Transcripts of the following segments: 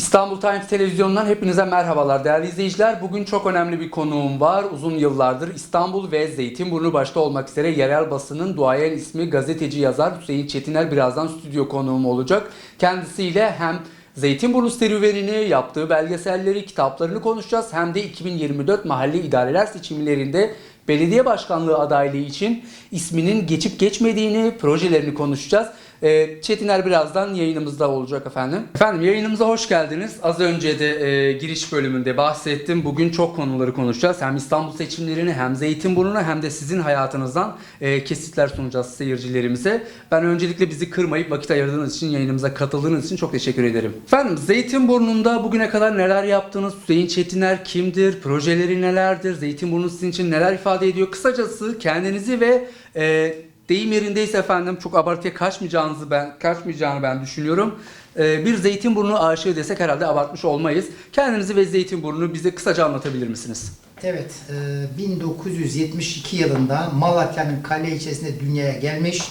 İstanbul Times Televizyonu'ndan hepinize merhabalar değerli izleyiciler. Bugün çok önemli bir konuğum var. Uzun yıllardır İstanbul ve Zeytinburnu başta olmak üzere yerel basının duayen ismi gazeteci yazar Hüseyin Çetiner birazdan stüdyo konuğum olacak. Kendisiyle hem Zeytinburnu serüvenini, yaptığı belgeselleri, kitaplarını konuşacağız. Hem de 2024 mahalli idareler seçimlerinde belediye başkanlığı adaylığı için isminin geçip geçmediğini, projelerini konuşacağız. Ee, Çetiner birazdan yayınımızda olacak efendim. Efendim yayınımıza hoş geldiniz. Az önce de e, giriş bölümünde bahsettim. Bugün çok konuları konuşacağız. Hem İstanbul seçimlerini hem Zeytinburnu'nu hem de sizin hayatınızdan e, kesitler sunacağız seyircilerimize. Ben öncelikle bizi kırmayıp vakit ayırdığınız için, yayınımıza katıldığınız için çok teşekkür ederim. Efendim Zeytinburnu'nda bugüne kadar neler yaptınız? Hüseyin Çetiner kimdir? Projeleri nelerdir? Zeytinburnu sizin için neler ifade ediyor? Kısacası kendinizi ve e, deyim yerindeyse efendim çok abartıya kaçmayacağınızı ben kaçmayacağını ben düşünüyorum. Ee, bir Zeytinburnu aşığı desek herhalde abartmış olmayız. Kendinizi ve Zeytinburnu'nu bize kısaca anlatabilir misiniz? Evet, e, 1972 yılında Malatya'nın kale ilçesinde dünyaya gelmiş.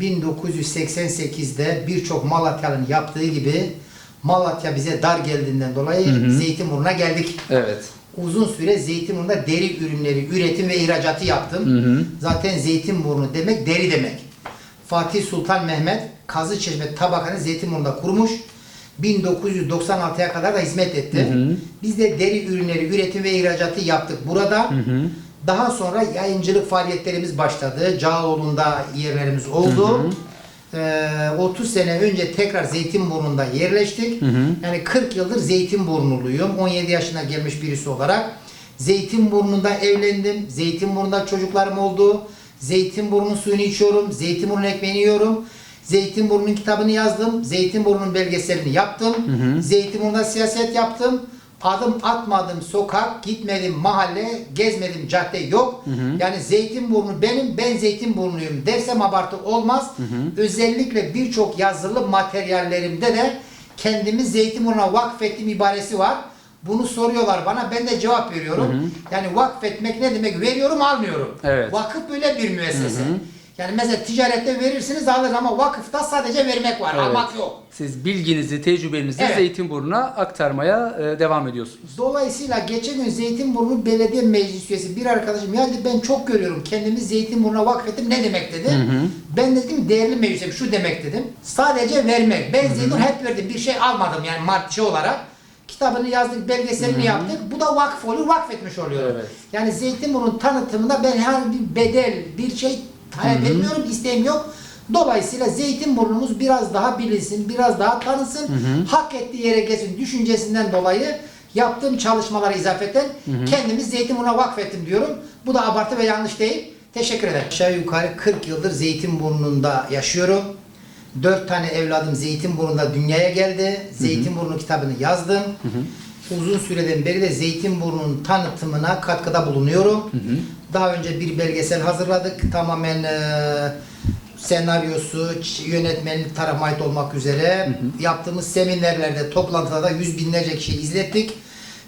1988'de birçok Malatyalı'nın yaptığı gibi Malatya bize dar geldiğinden dolayı Hı hı. Zeytinburnu'na geldik. Evet. Uzun süre Zeytinburnu'nda deri ürünleri üretim ve ihracatı yaptım. Hı hı. Zaten Zeytinburnu demek deri demek. Fatih Sultan Mehmet Kazıçeşme tabakanı Zeytinburnu'nda kurmuş. 1996'ya kadar da hizmet etti. Hı hı. Biz de deri ürünleri üretim ve ihracatı yaptık burada. Hı hı. Daha sonra yayıncılık faaliyetlerimiz başladı. Cağaloğlu'nda yerlerimiz oldu. Hı hı. Ee, 30 sene önce tekrar Zeytinburnu'nda yerleştik. Hı hı. Yani 40 yıldır Zeytinburnuluyum. 17 yaşına gelmiş birisi olarak. Zeytinburnu'nda evlendim. Zeytinburnu'nda çocuklarım oldu. Zeytinburnu suyunu içiyorum. Zeytinburnu ekmeğini yiyorum. Zeytinburnu'nun kitabını yazdım. Zeytinburnu'nun belgeselini yaptım. hı. Zeytinburnu'nda siyaset yaptım. Adım atmadım sokak, gitmedim mahalle, gezmedim cadde yok. Yani Zeytinburnu benim, ben Zeytinburnu'yum dersem abartı olmaz. Özellikle birçok yazılı materyallerimde de kendimi Zeytinburnu'na vakfettiğim ibaresi var. Bunu soruyorlar bana, ben de cevap veriyorum. Yani vakfetmek ne demek? Veriyorum, almıyorum. Evet. Vakıf böyle bir müessese. Hı hı. Yani mesela ticarette verirsiniz alır ama vakıfta sadece vermek var, Evet. almak yok. Siz bilginizi, tecrübenizi Evet. Zeytinburnu'na aktarmaya e, devam ediyorsunuz. Dolayısıyla geçen gün Zeytinburnu Belediye Meclis Üyesi bir arkadaşım ya dedi ben çok görüyorum kendimi Zeytinburnu'na vakfettim ne demek dedi. Ben de dedim değerli meclis üyesi şu demek dedim. Sadece vermek. Ben Zeytinburnu hep verdim bir şey almadım yani maddi olarak. Kitabını yazdık, belgeselini yaptık. Bu da vakf oluyor, vakfetmiş oluyor. Evet. Yani Zeytinburnu'nun tanıtımında ben herhangi bir bedel, bir şey talep etmiyorum, isteğim yok. Dolayısıyla Zeytinburnumuz biraz daha bilinsin, biraz daha tanısın, hak ettiği yere gelsin düşüncesinden dolayı yaptığım çalışmalara izafeten kendimi Zeytinburnu'na vakfettim diyorum. Bu da abartı ve yanlış değil. Teşekkür ederim. Aşağı yukarı 40 yıldır Zeytinburnu'nda yaşıyorum. 4 tane evladım Zeytinburnu'nda dünyaya geldi. Zeytinburnu kitabını yazdım. Uzun süreden beri de Zeytinburnu'nun tanıtımına katkıda bulunuyorum. Daha önce bir belgesel hazırladık. Tamamen e, senaryosu, yönetmenlik tarafıma ait olmak üzere yaptığımız seminerlerde, toplantılarda yüz binlerce kişi izlettik.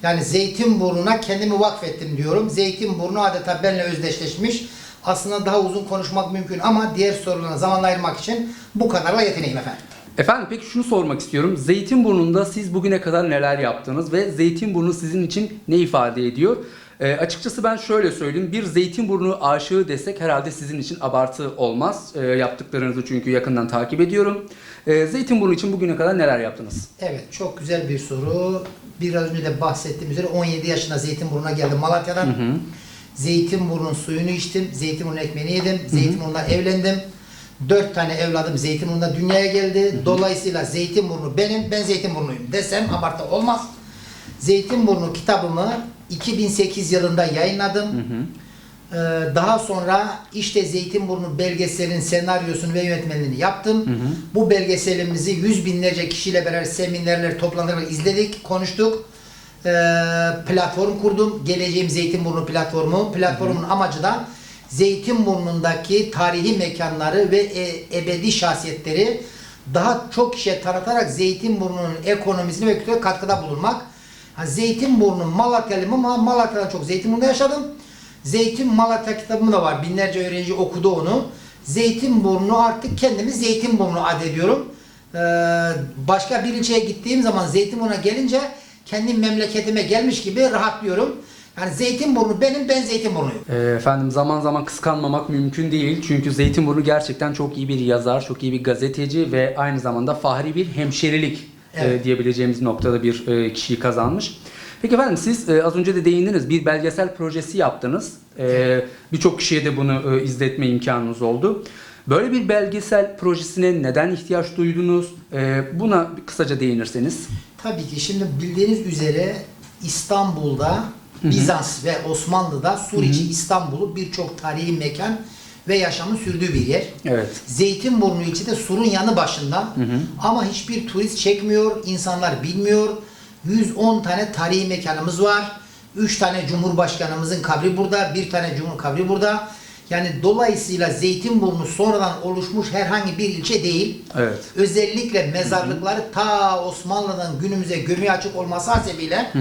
Yani Zeytinburnu'na kendimi vakfettim diyorum. Zeytinburnu adeta benimle özdeşleşmiş. Aslında daha uzun konuşmak mümkün ama diğer sorularına zaman ayırmak için bu kadarla yetineyim efendim. Efendim peki şunu sormak istiyorum. Zeytinburnu'nda siz bugüne kadar neler yaptınız ve Zeytinburnu sizin için ne ifade ediyor? Ee, açıkçası ben şöyle söyleyeyim. Bir Zeytinburnu aşığı desek herhalde sizin için abartı olmaz. Ee, yaptıklarınızı çünkü yakından takip ediyorum. Ee, Zeytinburnu için bugüne kadar neler yaptınız? Evet çok güzel bir soru. Biraz önce de bahsettiğim üzere 17 yaşında Zeytinburnu'na geldim Malatya'dan. Zeytinburnu'nun suyunu içtim. Zeytinburnu ekmeğini yedim. Zeytinburnu'nda evlendim. Dört tane evladım Zeytinburnu'nda dünyaya geldi. Dolayısıyla Zeytinburnu benim, ben Zeytinburnu'yum desem abartı olmaz. Zeytinburnu kitabımı 2008 yılında yayınladım. Ee, daha sonra işte Zeytinburnu belgeselin senaryosunu ve yönetmenliğini yaptım. Bu belgeselimizi yüz binlerce kişiyle beraber seminerler, toplantılar izledik, konuştuk. Ee, platform kurdum. Geleceğim Zeytinburnu platformu. Platformun amacı da Zeytinburnu'ndaki tarihi mekanları ve e- ebedi şahsiyetleri daha çok kişiye tanıtarak Zeytinburnu'nun ekonomisine ve kültürüne katkıda bulunmak. Ha, Zeytinburnu Malatyalıyım ama Malatya'dan çok Zeytinburnu'da yaşadım. Zeytin Malatya kitabım da var. Binlerce öğrenci okudu onu. Zeytinburnu artık kendimi Zeytinburnu adediyorum. Ee, başka bir ilçeye gittiğim zaman Zeytinburnu'na gelince kendi memleketime gelmiş gibi rahatlıyorum. Yani Zeytinburnu benim, ben Zeytinburnu'yum. Ee, Efendim zaman zaman kıskanmamak mümkün değil. Çünkü Zeytinburnu gerçekten çok iyi bir yazar, çok iyi bir gazeteci ve aynı zamanda fahri bir hemşerilik e, Evet. diyebileceğimiz noktada bir e, kişiyi kazanmış. Peki efendim siz e, az önce de değindiniz bir belgesel projesi yaptınız. E, Birçok kişiye de bunu e, izletme imkanınız oldu. Böyle bir belgesel projesine neden ihtiyaç duydunuz? E, Buna kısaca değinirseniz. Tabii ki şimdi bildiğiniz üzere İstanbul'da Bizans ve Osmanlı'da Suriçi İstanbul'u birçok tarihi mekan ve yaşamın sürdüğü bir yer. Evet. Zeytinburnu içi de surun yanı başında. Ama hiçbir turist çekmiyor, insanlar bilmiyor. 110 tane tarihi mekanımız var. 3 tane Cumhurbaşkanımızın kabri burada, bir tane Cumhur kabri burada. Yani dolayısıyla Zeytinburnu sonradan oluşmuş herhangi bir ilçe değil. Evet. Özellikle mezarlıkları ta Osmanlı'dan günümüze gömüğü açık olması hasebiyle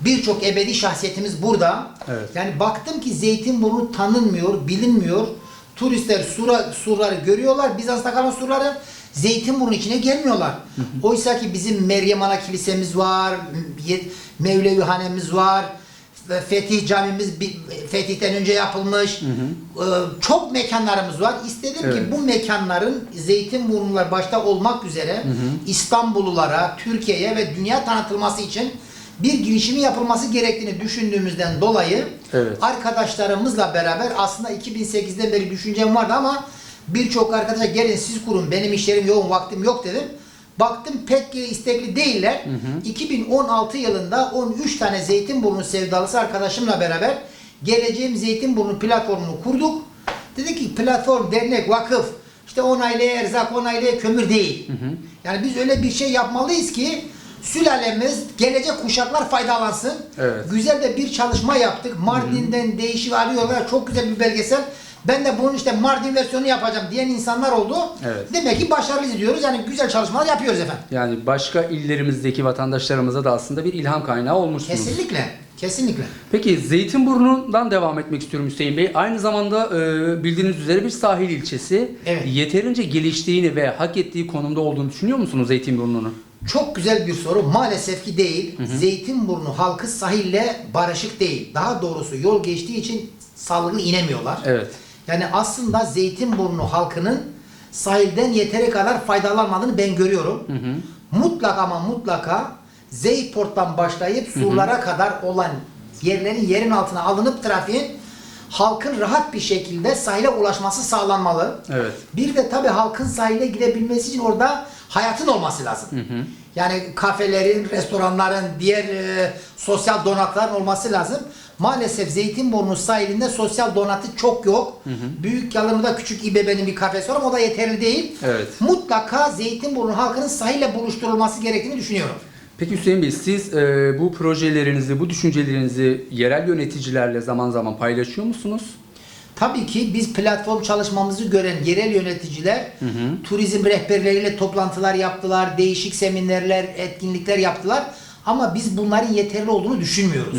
birçok ebedi şahsiyetimiz burada. Evet. Yani baktım ki Zeytinburnu tanınmıyor, bilinmiyor. Turistler sura, surları görüyorlar. Bizans'ta kalan surları Zeytinburnu içine gelmiyorlar. Oysa ki bizim Meryem Ana Kilisemiz var, Mevlevi Hanemiz var, Fetih Camimiz Fetih'ten önce yapılmış. Ee, Çok mekanlarımız var. İstedim ki Evet. bu mekanların Zeytinburnular başta olmak üzere İstanbullulara, Türkiye'ye ve dünya tanıtılması için bir girişimi yapılması gerektiğini düşündüğümüzden dolayı Evet. arkadaşlarımızla beraber aslında 2008'den beri düşüncem vardı ama birçok arkadaşa gelin siz kurun benim işlerim yoğun vaktim yok dedim. Baktım pek istekli değiller. 2016 yılında 13 tane Zeytinburnu sevdalısı arkadaşımla beraber geleceğim Zeytinburnu platformunu kurduk. Dedi ki platform, dernek, vakıf işte onaylaya erzak, onaylaya kömür değil. Yani biz öyle bir şey yapmalıyız ki sülalemiz, gelecek kuşaklar faydalansın. Evet. Güzel de bir çalışma yaptık. Mardin'den değişik arıyorlar. Çok güzel bir belgesel. Ben de bunun işte Mardin versiyonu yapacağım diyen insanlar oldu. Evet. Demek ki başarılıyız diyoruz. Yani güzel çalışmalar yapıyoruz efendim. Yani başka illerimizdeki vatandaşlarımıza da aslında bir ilham kaynağı olmuşsunuz. Kesinlikle. Kesinlikle. Peki Zeytinburnu'ndan devam etmek istiyorum Hüseyin Bey. Aynı zamanda e, bildiğiniz üzere bir sahil ilçesi. Evet. Yeterince geliştiğini ve hak ettiği konumda olduğunu düşünüyor musunuz Zeytinburnu'nun? Çok güzel bir soru. Maalesef ki değil. Zeytinburnu halkı sahille barışık değil. Daha doğrusu yol geçtiği için sağlıklı inemiyorlar. Evet. Yani aslında Zeytinburnu halkının sahilden yeteri kadar faydalanmadığını ben görüyorum. Mutlaka ama mutlaka Zeyport'tan başlayıp surlara kadar olan yerlerin yerin altına alınıp trafiğin halkın rahat bir şekilde sahile ulaşması sağlanmalı. Evet. Bir de tabii halkın sahile gidebilmesi için orada hayatın olması lazım. Yani kafelerin, restoranların, diğer e, sosyal donatların olması lazım. Maalesef Zeytinburnu sahilinde sosyal donatı çok yok. Büyük Yalını'da küçük İBB'nin bir kafesi var ama o da yeterli değil. Evet. Mutlaka Zeytinburnu halkının sahille buluşturulması gerektiğini düşünüyorum. Peki Hüseyin Bey siz e, bu projelerinizi, bu düşüncelerinizi yerel yöneticilerle zaman zaman paylaşıyor musunuz? Tabii ki biz platform çalışmamızı gören yerel yöneticiler turizm rehberleriyle toplantılar yaptılar, değişik seminerler, etkinlikler yaptılar. Ama biz bunların yeterli olduğunu düşünmüyoruz.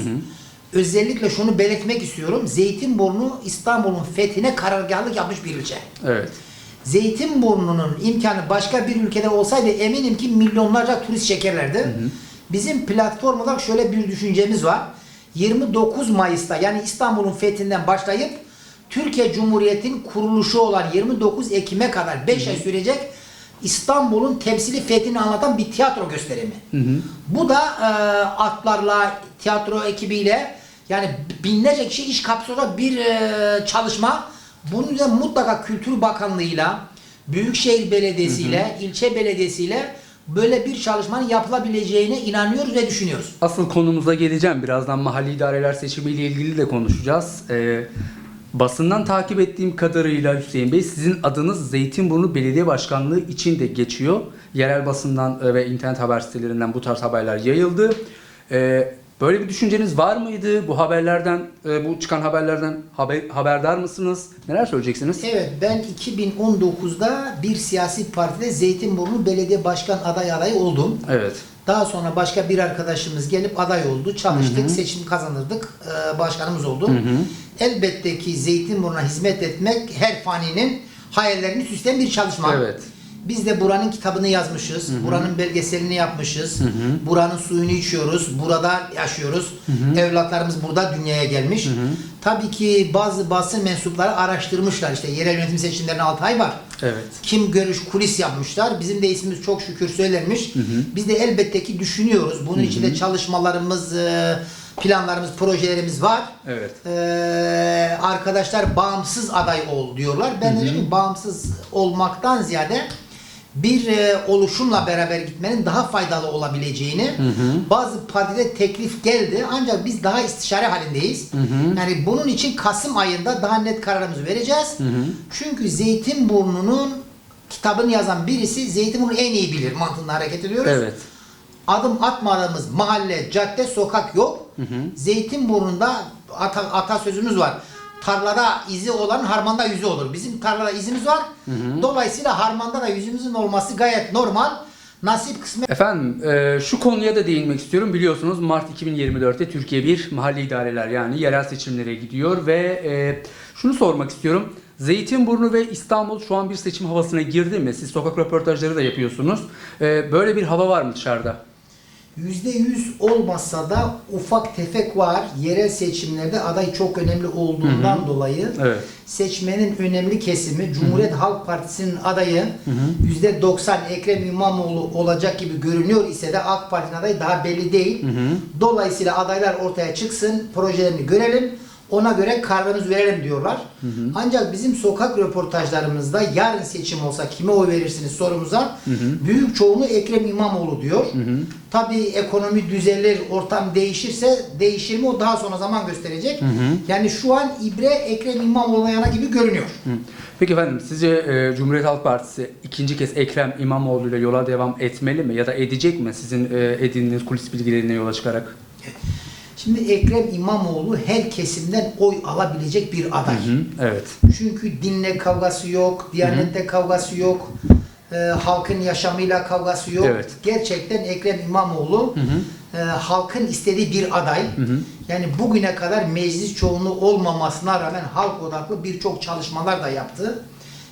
Özellikle şunu belirtmek istiyorum. Zeytinburnu İstanbul'un fethine karargahlık yapmış bir ilçe. Evet. Zeytinburnu'nun imkanı başka bir ülkede olsaydı eminim ki milyonlarca turist çekerlerdi. Bizim platform olarak şöyle bir düşüncemiz var. 29 Mayıs'ta yani İstanbul'un fethinden başlayıp Türkiye Cumhuriyeti'nin kuruluşu olan 29 Ekim'e kadar 5 ay sürecek İstanbul'un temsili fethini anlatan bir tiyatro gösterimi. Bu da e, atlarla, tiyatro ekibiyle yani binlerce kişi iş kapsıyor bir e, çalışma. Bunun üzerine mutlaka Kültür Bakanlığı'yla, Büyükşehir Belediyesi'yle, ilçe belediyesiyle böyle bir çalışmanın yapılabileceğine inanıyoruz ve düşünüyoruz. Asıl konumuza geleceğim. Birazdan mahalli idareler seçimiyle ilgili de konuşacağız. Ee, basından takip ettiğim kadarıyla Hüseyin Bey sizin adınız Zeytinburnu Belediye Başkanlığı için de geçiyor. Yerel basından e, ve internet haber sitelerinden bu tarz haberler yayıldı. Ee, böyle bir düşünceniz var mıydı? Bu haberlerden, e, bu çıkan haberlerden haber, haberdar mısınız? Neler söyleyeceksiniz? Evet ben 2019'da bir siyasi partide Zeytinburnu Belediye Başkan aday adayı oldum. Evet. Daha sonra başka bir arkadaşımız gelip aday oldu. Çalıştık, seçim kazanırdık. e, başkanımız oldu. Elbette ki Zeytinburnu'na hizmet etmek her faninin hayallerini süsleyen bir çalışma. Evet. Biz de buranın kitabını yazmışız. Buranın belgeselini yapmışız. Buranın suyunu içiyoruz. Burada yaşıyoruz. Evlatlarımız burada dünyaya gelmiş. Tabii ki bazı basın mensupları araştırmışlar. İşte yerel yönetim seçimlerine 6 ay var. Evet. Kim görüş kulis yapmışlar. Bizim de ismimiz çok şükür söylenmiş. Biz de elbette ki düşünüyoruz. Bunun içinde çalışmalarımız, e, planlarımız, projelerimiz var. Evet. Ee, arkadaşlar bağımsız aday ol diyorlar. Ben de diyorum ki bağımsız olmaktan ziyade bir e, oluşumla beraber gitmenin daha faydalı olabileceğini bazı partide teklif geldi ancak biz daha istişare halindeyiz. Yani bunun için Kasım ayında daha net kararımızı vereceğiz. Çünkü Zeytinburnu'nun kitabını yazan birisi Zeytinburnu en iyi bilir mantığında hareket ediyoruz Evet. adım atmadığımız mahalle, cadde, sokak yok. Zeytinburnu'nda ata, atasözümüz var. Tarlada izi olan harmanda yüzü olur. Bizim tarlada izimiz var. Dolayısıyla harmanda da yüzümüzün olması gayet normal. Nasip kısmet Efendim e, şu konuya da değinmek istiyorum. Biliyorsunuz Mart 2024'te Türkiye bir mahalle idareler yani yerel seçimlere gidiyor ve e, şunu sormak istiyorum. Zeytinburnu ve İstanbul şu an bir seçim havasına girdi mi? Siz sokak röportajları da yapıyorsunuz. E, böyle bir hava var mı dışarıda? %100 olmasa da ufak tefek var. Yerel seçimlerde aday çok önemli olduğundan dolayı Evet. seçmenin önemli kesimi Cumhuriyet Halk Partisi'nin adayı %90 Ekrem İmamoğlu olacak gibi görünüyor ise de AK Parti'nin adayı daha belli değil. Dolayısıyla adaylar ortaya çıksın, projelerini görelim. Ona göre kararımızı verelim diyorlar. Ancak bizim sokak röportajlarımızda yarın seçim olsa kime oy verirsiniz sorumuza büyük çoğunluğu Ekrem İmamoğlu diyor. Tabii ekonomi düzelir, ortam değişirse değişir mi o daha sonra zaman gösterecek. Yani şu an ibre Ekrem İmamoğlu'na yana gibi görünüyor. Hı. Peki efendim sizce e, Cumhuriyet Halk Partisi ikinci kez Ekrem İmamoğlu ile yola devam etmeli mi? Ya da edecek mi sizin e, edindiğiniz kulis bilgilerine yola çıkarak? Şimdi Ekrem İmamoğlu her kesimden oy alabilecek bir aday. Hı, evet. Çünkü dinle kavgası yok, diyanette kavgası yok, e, halkın yaşamıyla kavgası yok. Evet. Gerçekten Ekrem İmamoğlu e, halkın istediği bir aday. Yani bugüne kadar meclis çoğunluğu olmamasına rağmen halk odaklı birçok çalışmalar da yaptı.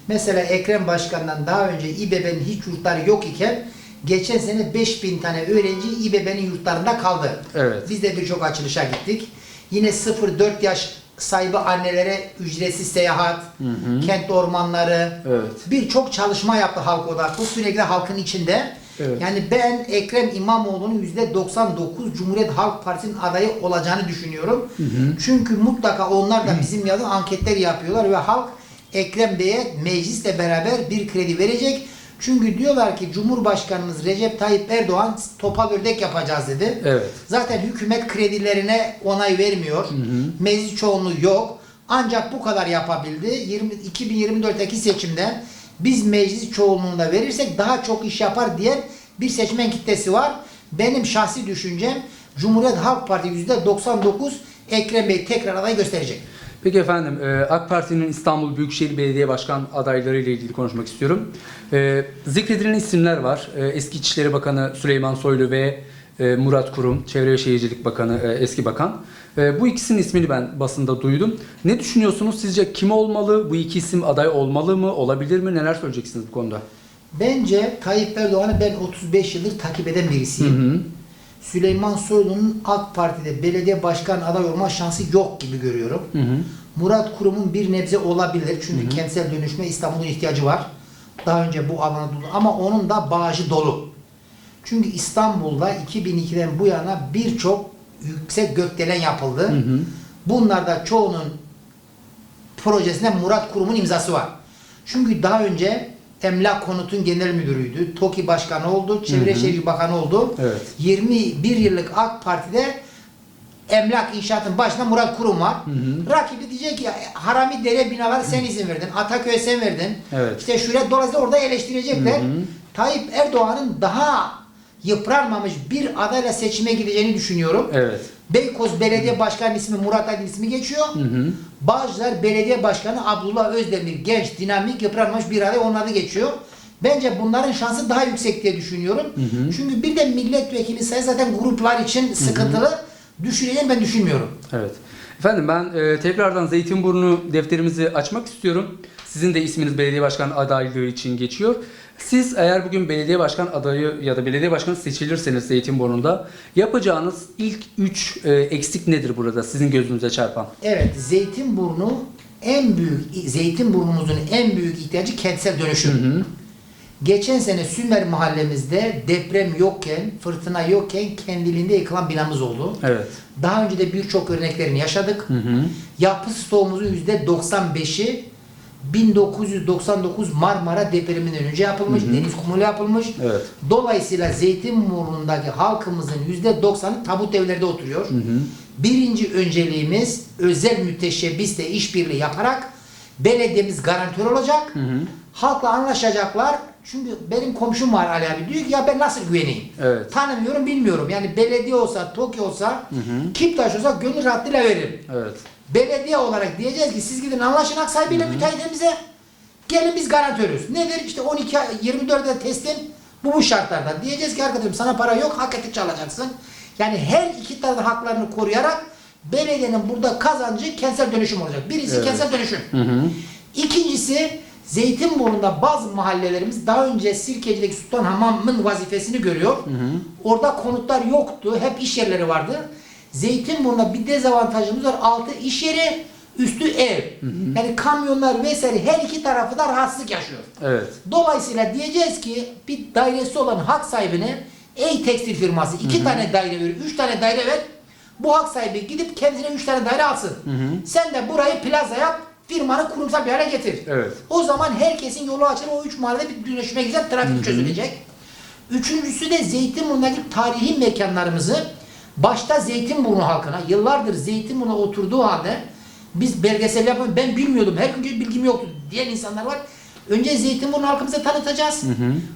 Mesela Ekrem Başkan'dan daha önce İBB'nin hiç yurtları yok iken geçen sene 5000 tane öğrenci İBB'nin yurtlarında kaldı. Evet. Biz de birçok açılışa gittik. Yine 0-4 yaş sahibi annelere ücretsiz seyahat, kent ormanları, Evet. birçok çalışma yaptı halk odaklı. Sürekli halkın içinde. Evet. Yani ben Ekrem İmamoğlu'nun %99 Cumhuriyet Halk Partisi'nin adayı olacağını düşünüyorum. Çünkü mutlaka onlar da bizim yazı anketler yapıyorlar ve halk Ekrem Bey'e meclisle beraber bir kredi verecek. Çünkü diyorlar ki Cumhurbaşkanımız Recep Tayyip Erdoğan topal ördek yapacağız dedi. Evet. Zaten hükümet kredilerine onay vermiyor. Meclis çoğunluğu yok. Ancak bu kadar yapabildi. 20, 2024'teki seçimde biz meclis çoğunluğunda verirsek daha çok iş yapar diyen bir seçmen kitlesi var. Benim şahsi düşüncem Cumhuriyet Halk Parti %99 Ekrem Bey tekrar aday gösterecek. Peki efendim e, AK Parti'nin İstanbul Büyükşehir Belediye Başkan adayları ile ilgili konuşmak istiyorum. E, zikredilen isimler var. E, Eski İçişleri Bakanı Süleyman Soylu ve Murat Kurum, Çevre ve Şehircilik Bakanı eski bakan. Bu ikisinin ismini ben basında duydum. Ne düşünüyorsunuz? Sizce kim olmalı? Bu iki isim aday olmalı mı? Olabilir mi? Neler söyleyeceksiniz bu konuda? Bence Tayyip Erdoğan'ı ben 35 yıldır takip eden birisiyim. Süleyman Soylu'nun AK Parti'de belediye başkan aday olma şansı yok gibi görüyorum. Murat Kurum'un bir nebze olabilir. Çünkü kentsel dönüşme İstanbul'un ihtiyacı var. Daha önce bu alana dolu. Ama onun da bağışı dolu. Çünkü İstanbul'da 2002'den bu yana birçok yüksek gökdelen yapıldı. Bunlarda çoğunun projesinde Murat Kurum'un imzası var. Çünkü daha önce Emlak Konut'un genel müdürüydü. TOKİ başkanı oldu. Çevre Şehircilik Bakanı oldu. Evet. 21 yıllık AK Parti'de emlak inşaatın başında Murat Kurum var. Rakibi diyecek ki harami dere binaları sen izin verdin. Ataköy'e sen verdin. Evet. İşte şuraya dolayısıyla orada eleştirecekler. Tayyip Erdoğan'ın daha yıpranmamış bir adayla seçime gideceğini düşünüyorum. Evet. Beykoz Belediye Başkanı ismi Murat Ali ismi geçiyor. Bağcılar Belediye Başkanı Abdullah Özdemir genç, dinamik, yıpranmış bir aday onun adı geçiyor. Bence bunların şansı daha yüksek diye düşünüyorum. Çünkü bir de milletvekili sayı zaten gruplar için sıkıntılı. Düşüreceğini ben düşünmüyorum. Evet. Efendim ben e, tekrardan Zeytinburnu defterimizi açmak istiyorum. Sizin de isminiz belediye başkan adaylığı için geçiyor. Siz eğer bugün belediye başkan adayı ya da belediye başkanı seçilirseniz Zeytinburnu'nda yapacağınız ilk 3 eksik nedir burada sizin gözünüze çarpan? Evet, Zeytinburnu en büyük, Zeytinburnumuzun en büyük ihtiyacı kentsel dönüşüm. Geçen sene Sümer mahallemizde deprem yokken, fırtına yokken kendiliğinde yıkılan binamız oldu. Evet. Daha önce de birçok örneklerini yaşadık. Hı hı. Yapı stoğumuzun %95'i 1999 Marmara depreminden önce yapılmış, deniz kumulu yapılmış. Evet. Dolayısıyla Zeytinburnu'ndaki halkımızın %90'ı tabut evlerde oturuyor. Birinci önceliğimiz özel müteşebbisle işbirliği yaparak belediyemiz garantör olacak. Halkla anlaşacaklar. Çünkü benim komşum var Ali abi diyor ki ya ben nasıl güveneyim? Evet. Tanımıyorum bilmiyorum. Yani belediye olsa, TOKİ olsa, Kiptaş olsa gönül rahatlığıyla veririm. Evet. Belediye olarak diyeceğiz ki siz gidin anlaşın hak sahibiyle müteahhitimize. Gelin biz garantörüz. Nedir? İşte 12 ay- 24'de teslim bu bu şartlarda. Diyeceğiz ki arkadaşım sana para yok hak ettikçe alacaksın. Yani her iki tarafın haklarını koruyarak belediyenin burada kazancı kentsel dönüşüm olacak. Birisi Evet. kentsel dönüşüm. Hı hı. İkincisi Zeytinburnu'nda bazı mahallelerimiz daha önce Sirkeci'deki Sultan Hamam'ın vazifesini görüyor. Orada konutlar yoktu. Hep iş yerleri vardı. Zeytinburnu'nda bir dezavantajımız var. Altı iş yeri, üstü ev. Yani kamyonlar vesaire her iki tarafı da rahatsızlık yaşıyor. Evet. Dolayısıyla diyeceğiz ki bir dairesi olan hak sahibine ey tekstil firması iki tane daire ver, üç tane daire ver. Bu hak sahibi gidip kendisine üç tane daire alsın. Sen de burayı plaza yap, firmanı kurumsal bir hale getir. Evet. O zaman herkesin yolu açılır, o üç mahallede bir dönüşüme gidecek, trafik çözülecek. Üçüncüsü de Zeytinburnu'ndaki tarihi mekanlarımızı başta Zeytinburnu halkına, yıllardır Zeytinburnu'na oturduğu halde biz belgesel yapın, ben bilmiyordum, her gün bilgim yoktu diyen insanlar var. Önce Zeytinburnu halkımıza tanıtacağız.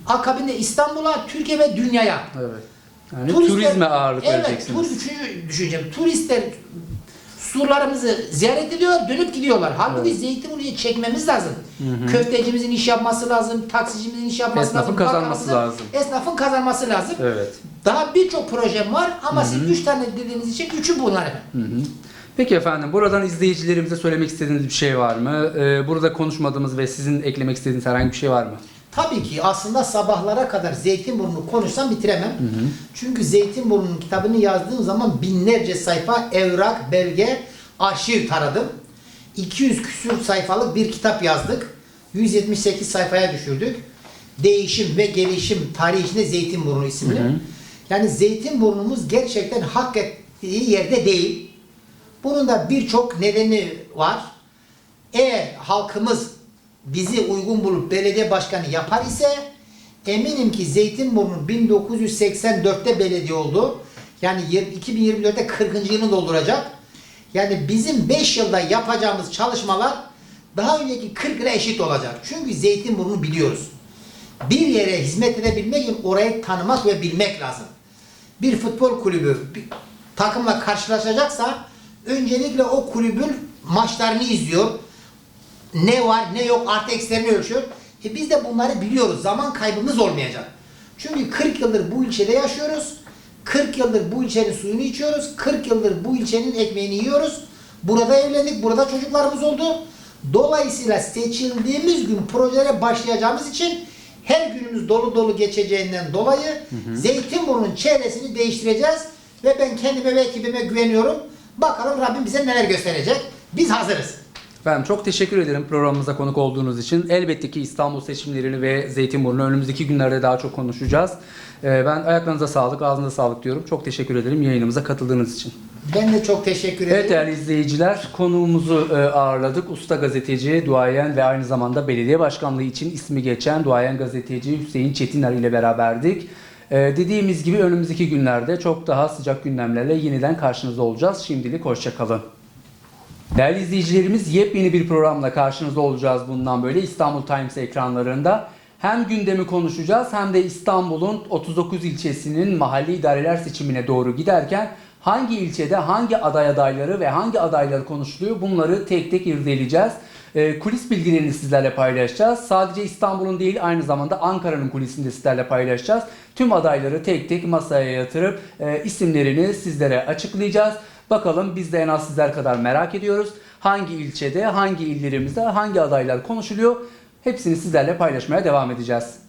Akabinde İstanbul'a, Türkiye ve dünyaya. Evet. Yani Turistler- turizme ağırlık evet, vereceksiniz. tur, üçüncü düşüneceğim. Turistler surlarımızı ziyaret ediyor, dönüp gidiyorlar. Halbuki Zeytinburnu'yu çekmemiz lazım. Köftecimizin iş yapması lazım, taksicimizin iş yapması Esnafın lazım. kazanması bakkalımızın- lazım. Esnafın kazanması lazım. Evet. Daha birçok projem var ama siz üç tane dediğiniz için üçü bunlar. Hı hı. Peki efendim buradan izleyicilerimize söylemek istediğiniz bir şey var mı? Ee, burada konuşmadığımız ve sizin eklemek istediğiniz herhangi bir şey var mı? Tabii ki aslında sabahlara kadar Zeytinburnu konuşsam bitiremem. Çünkü Zeytinburnu'nun kitabını yazdığım zaman binlerce sayfa evrak, belge, arşiv taradım. 200 küsür sayfalık bir kitap yazdık. 178 sayfaya düşürdük. Değişim ve gelişim tarihi içinde Zeytinburnu isimli. Yani Zeytinburnumuz gerçekten hak ettiği yerde değil. Bunun da birçok nedeni var. Eğer halkımız bizi uygun bulup belediye başkanı yapar ise eminim ki Zeytinburnu 1984'te belediye oldu. Yani yir- 2024'te 40. yılını dolduracak. Yani bizim 5 yılda yapacağımız çalışmalar daha önceki 40 ile eşit olacak. Çünkü Zeytinburnu biliyoruz. Bir yere hizmet edebilmek için orayı tanımak ve bilmek lazım. Bir futbol kulübü bir takımla karşılaşacaksa öncelikle o kulübün maçlarını izliyor. Ne var ne yok artı eksilerini ölçüyor. E biz de bunları biliyoruz. Zaman kaybımız olmayacak. Çünkü 40 yıldır bu ilçede yaşıyoruz. 40 yıldır bu ilçenin suyunu içiyoruz. 40 yıldır bu ilçenin ekmeğini yiyoruz. Burada evlendik, burada çocuklarımız oldu. Dolayısıyla seçildiğimiz gün projelere başlayacağımız için her günümüz dolu dolu geçeceğinden dolayı Zeytinburnu'nun çevresini değiştireceğiz. Ve ben kendime ve ekibime güveniyorum. Bakalım Rabbim bize neler gösterecek. Biz hazırız. Efendim çok teşekkür ederim programımıza konuk olduğunuz için. Elbette ki İstanbul seçimlerini ve Zeytinburnu önümüzdeki günlerde daha çok konuşacağız. Ee, ben ayaklarınıza sağlık, ağzınıza sağlık diyorum. Çok teşekkür ederim yayınımıza katıldığınız için. Ben de çok teşekkür ederim. Evet değerli izleyiciler, konuğumuzu e, ağırladık. Usta gazeteci, duayen ve aynı zamanda belediye başkanlığı için ismi geçen duayen gazeteci Hüseyin Çetiner ile beraberdik. E, dediğimiz gibi önümüzdeki günlerde çok daha sıcak gündemlerle yeniden karşınızda olacağız. Şimdilik hoşçakalın. Değerli izleyicilerimiz yepyeni bir programla karşınızda olacağız bundan böyle İstanbul Times ekranlarında. Hem gündemi konuşacağız hem de İstanbul'un 39 ilçesinin mahalli idareler seçimine doğru giderken hangi ilçede hangi aday adayları ve hangi adaylar konuşuluyor bunları tek tek irdeleyeceğiz. Ee, kulis bilgilerini sizlerle paylaşacağız. Sadece İstanbul'un değil aynı zamanda Ankara'nın kulisini de sizlerle paylaşacağız. Tüm adayları tek tek masaya yatırıp e, isimlerini sizlere açıklayacağız. Bakalım biz de en az sizler kadar merak ediyoruz. Hangi ilçede, hangi illerimizde, hangi adaylar konuşuluyor? Hepsini sizlerle paylaşmaya devam edeceğiz.